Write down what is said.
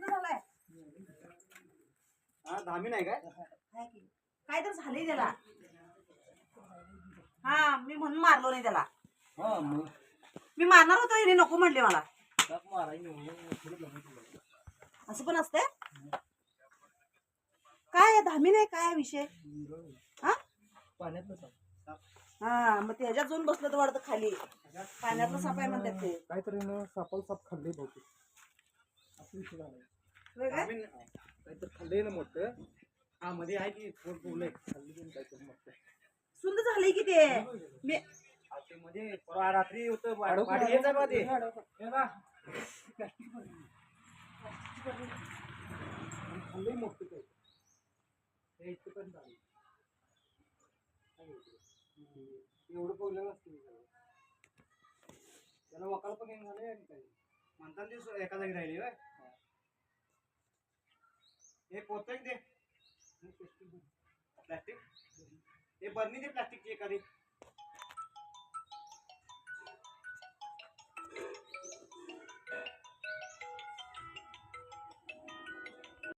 झालाय हा धामी नाही काय? काय की? काय तर झालंय त्याला. हा मी म्हणून मारलो नाही त्याला. हा मी मारणार होतो हिने नको म्हणले मला. असं पण असते? काय धामी नाही काय आहे विषय? हा? हा मग त्याच्यात जाऊन बसलं तर वाटतं खाली. पाण्यातलं साप आहे म्हणतात ते. काहीतरी न सापाला साप खाल्ले बहुतेक. असं विषय झाला होय काय? धामी नाही. काहीतरी खाल्ले ना मोठं. हा मध्ये आहे की खाल्ली पण काहीतरी मोठं. सुंदर झालंय की ते. मी आ ते मध्ये परवा रात्री होतं वाढ येत आहे बा ते. हे बा. लई खाल्लंय मोठं हे इथं पण झालं. एवढं प्रॉब्लेम असते त्याला. वकाल पण येऊन झाले आणि काही. म्हणतात ते एका जागी राहिली होय. हे पोत ते प्लास्टिक हे बरणी दे प्लास्टिकची एखादी.